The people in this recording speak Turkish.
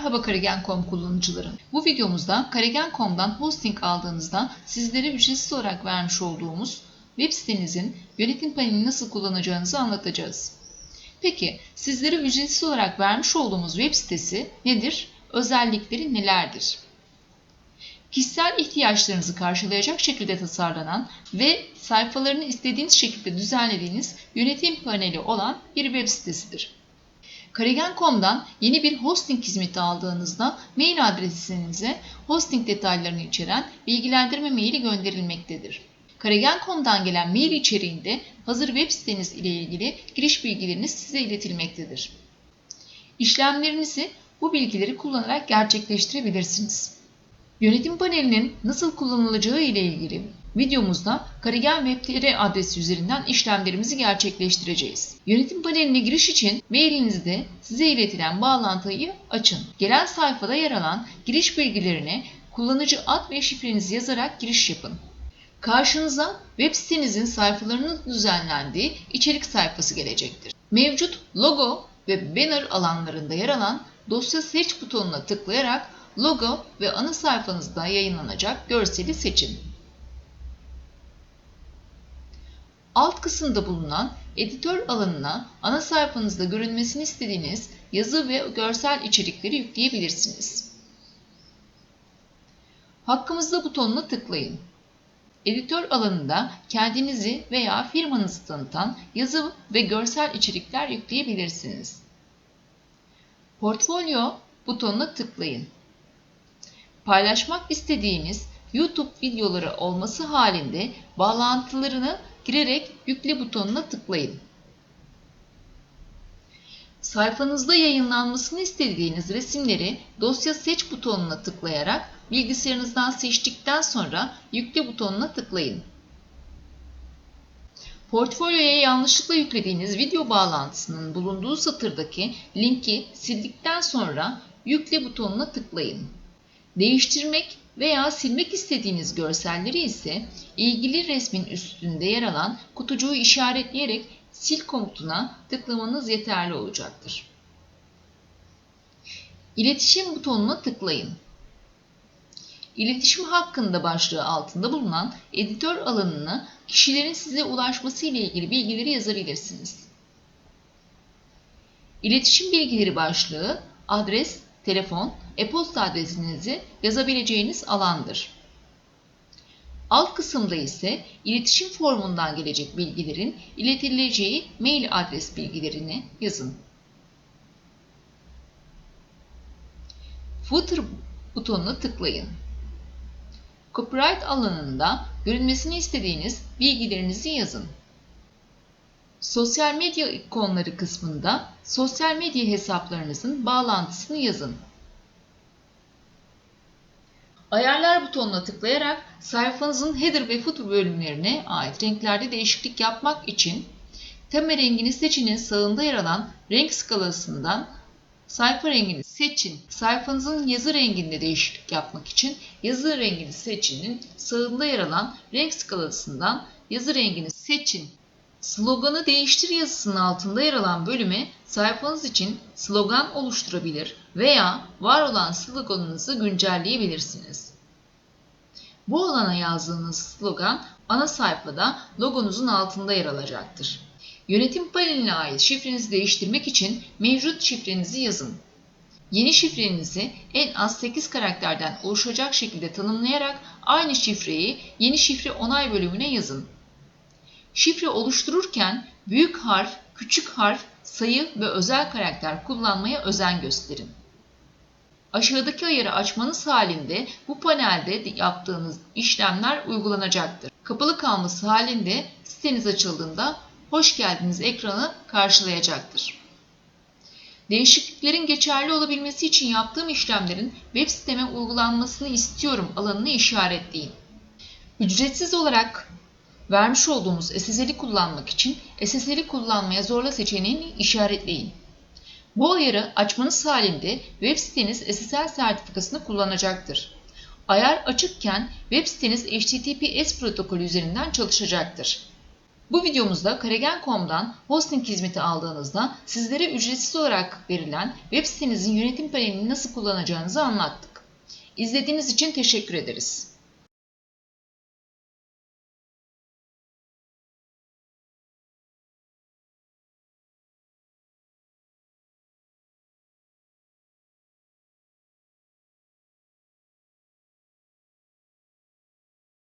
Merhaba Karagen.com kullanıcıları. Bu videomuzda Karagen.com'dan hosting aldığınızda sizlere ücretsiz olarak vermiş olduğumuz web sitenizin yönetim panelini nasıl kullanacağınızı anlatacağız. Peki sizlere ücretsiz olarak vermiş olduğumuz web sitesi nedir? Özellikleri nelerdir? Kişisel ihtiyaçlarınızı karşılayacak şekilde tasarlanan ve sayfalarını istediğiniz şekilde düzenlediğiniz yönetim paneli olan bir web sitesidir. Karagen.com'dan yeni bir hosting hizmeti aldığınızda mail adresinize hosting detaylarını içeren bilgilendirme maili gönderilmektedir. Karagen.com'dan gelen mail içeriğinde hazır web siteniz ile ilgili giriş bilgileriniz size iletilmektedir. İşlemlerinizi bu bilgileri kullanarak gerçekleştirebilirsiniz. Yönetim panelinin nasıl kullanılacağı ile ilgili videomuzda Karigen Web.tr adresi üzerinden işlemlerimizi gerçekleştireceğiz. Yönetim paneline giriş için mailinizde size iletilen bağlantıyı açın. Gelen sayfada yer alan giriş bilgilerine kullanıcı ad ve şifrenizi yazarak giriş yapın. Karşınıza web sitenizin sayfalarının düzenlendiği içerik sayfası gelecektir. Mevcut logo ve banner alanlarında yer alan dosya seç butonuna tıklayarak logo ve ana sayfanızda yayınlanacak görseli seçin. Alt kısımda bulunan editör alanına ana sayfanızda görünmesini istediğiniz yazı ve görsel içerikleri yükleyebilirsiniz. Hakkımızda butonuna tıklayın. Editör alanında kendinizi veya firmanızı tanıtan yazı ve görsel içerikler yükleyebilirsiniz. Portfolyo butonuna tıklayın. Paylaşmak istediğiniz YouTube videoları olması halinde bağlantılarını girerek yükle butonuna tıklayın. Sayfanızda yayınlanmasını istediğiniz resimleri dosya seç butonuna tıklayarak bilgisayarınızdan seçtikten sonra yükle butonuna tıklayın. Portfolyoya yanlışlıkla yüklediğiniz video bağlantısının bulunduğu satırdaki linki sildikten sonra yükle butonuna tıklayın. Değiştirmek veya silmek istediğiniz görselleri ise ilgili resmin üstünde yer alan kutucuğu işaretleyerek sil komutuna tıklamanız yeterli olacaktır. İletişim butonuna tıklayın. İletişim hakkında başlığı altında bulunan editör alanına kişilerin size ulaşması ile ilgili bilgileri yazabilirsiniz. İletişim bilgileri başlığı adres, telefon, e-posta adresinizi yazabileceğiniz alandır. Alt kısımda ise iletişim formundan gelecek bilgilerin iletileceği mail adres bilgilerini yazın. Footer butonuna tıklayın. Copyright alanında görünmesini istediğiniz bilgilerinizi yazın. Sosyal medya ikonları kısmında sosyal medya hesaplarınızın bağlantısını yazın. Ayarlar butonuna tıklayarak sayfanızın header ve footer bölümlerine ait renklerde değişiklik yapmak için tema rengini seçinin sağında yer alan renk skalasından sayfa rengini seçin. Sayfanızın yazı renginde değişiklik yapmak için yazı rengini seçinin sağında yer alan renk skalasından yazı rengini seçin. Sloganı değiştir yazısının altında yer alan bölüme sayfanız için slogan oluşturabilir veya var olan sloganınızı güncelleyebilirsiniz. Bu alana yazdığınız slogan ana sayfada logonuzun altında yer alacaktır. Yönetim paneline ait şifrenizi değiştirmek için mevcut şifrenizi yazın. Yeni şifrenizi en az 8 karakterden oluşacak şekilde tanımlayarak aynı şifreyi yeni şifre onay bölümüne yazın. Şifre oluştururken büyük harf, küçük harf, sayı ve özel karakter kullanmaya özen gösterin. Aşağıdaki ayarı açmanız halinde bu panelde yaptığınız işlemler uygulanacaktır. Kapalı kalması halinde siteniz açıldığında hoş geldiniz ekranı karşılayacaktır. Değişikliklerin geçerli olabilmesi için yaptığım işlemlerin web siteme uygulanmasını istiyorum alanını işaretleyin. Ücretsiz olarak vermiş olduğumuz SSL'i kullanmak için SSL'i kullanmaya zorla seçeneğini işaretleyin. Bu ayarı açmanız halinde web siteniz SSL sertifikasını kullanacaktır. Ayar açıkken web siteniz HTTPS protokolü üzerinden çalışacaktır. Bu videomuzda Karegen.com'dan hosting hizmeti aldığınızda sizlere ücretsiz olarak verilen web sitenizin yönetim panelini nasıl kullanacağınızı anlattık. İzlediğiniz için teşekkür ederiz.